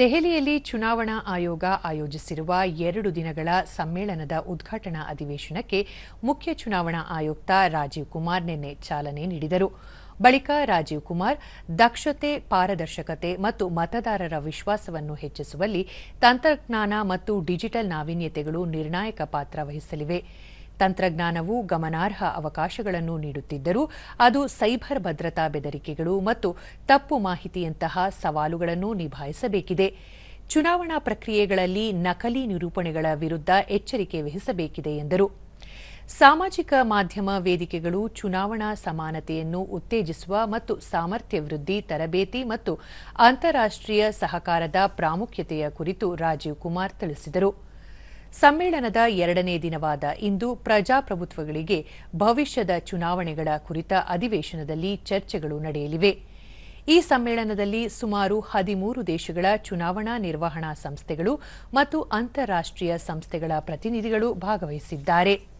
ದೆಹಲಿಯಲ್ಲಿ ಚುನಾವಣಾ ಆಯೋಗ ಆಯೋಜಿಸಿರುವ ಎರಡು ದಿನಗಳ ಸಮ್ಮೇಳನದ ಉದ್ಘಾಟನಾ ಅಧಿವೇಶನಕ್ಕೆ ಮುಖ್ಯ ಚುನಾವಣಾ ಆಯುಕ್ತ ರಾಜೀವ್ ಕುಮಾರ್ ನಿನ್ನೆ ಚಾಲನೆ ನೀಡಿದರು. ಬಳಿಕ ರಾಜೀವ್ ಕುಮಾರ್ ದಕ್ಷತೆ, ಪಾರದರ್ಶಕತೆ ಮತ್ತು ಮತದಾರರ ವಿಶ್ವಾಸವನ್ನು ಹೆಚ್ಚಿಸುವಲ್ಲಿ ತಂತ್ರಜ್ಞಾನ ಮತ್ತು ಡಿಜಿಟಲ್ ನಾವೀನ್ಯತೆಗಳು ನಿರ್ಣಾಯಕ ಪಾತ್ರ ವಹಿಸಲಿವೆ. ತಂತ್ರಜ್ಞಾನವು ಗಮನಾರ್ಹ ಅವಕಾಶಗಳನ್ನು ನೀಡುತ್ತಿದ್ದರೂ ಅದು ಸೈಬರ್ ಭದ್ರತಾ ಬೆದರಿಕೆಗಳು ಮತ್ತು ತಪ್ಪು ಮಾಹಿತಿಯಂತಹ ಸವಾಲುಗಳನ್ನು ನಿಭಾಯಿಸಬೇಕಿದೆ. ಚುನಾವಣಾ ಪ್ರಕ್ರಿಯೆಗಳಲ್ಲಿ ನಕಲಿ ನಿರೂಪಣೆಗಳ ವಿರುದ್ಧ ಎಚ್ಚರಿಕೆ ವಹಿಸಬೇಕಿದೆ ಎಂದರು. ಸಾಮಾಜಿಕ ಮಾಧ್ಯಮ ವೇದಿಕೆಗಳು ಚುನಾವಣಾ ಸಮಾನತೆಯನ್ನು ಉತ್ತೇಜಿಸುವ ಮತ್ತು ಸಾಮರ್ಥ್ಯ ವೃದ್ಧಿ ತರಬೇತಿ ಮತ್ತು ಅಂತಾರಾಷ್ಟೀಯ ಸಹಕಾರದ ಪ್ರಾಮುಖ್ಯತೆಯ ಕುರಿತು ರಾಜೀವ್ ಕುಮಾರ್ ತಿಳಿಸಿದರು. ಸಮ್ಮೇಳನದ ಎರಡನೇ ದಿನವಾದ ಇಂದು ಪ್ರಜಾಪ್ರಭುತ್ವಗಳಿಗೆ ಭವಿಷ್ಯದ ಚುನಾವಣೆಗಳ ಕುರಿತ ಅಧಿವೇಶನದಲ್ಲಿ ಚರ್ಚೆಗಳು ನಡೆಯಲಿವೆ. ಈ ಸಮ್ಮೇಳನದಲ್ಲಿ ಸುಮಾರು ಹದಿಮೂರು ದೇಶಗಳ ಚುನಾವಣಾ ನಿರ್ವಹಣಾ ಸಂಸ್ಥೆಗಳು ಮತ್ತು ಅಂತಾರಾಷ್ಟೀಯ ಸಂಸ್ಥೆಗಳ ಪ್ರತಿನಿಧಿಗಳು ಭಾಗವಹಿಸಿದ್ದಾರೆ.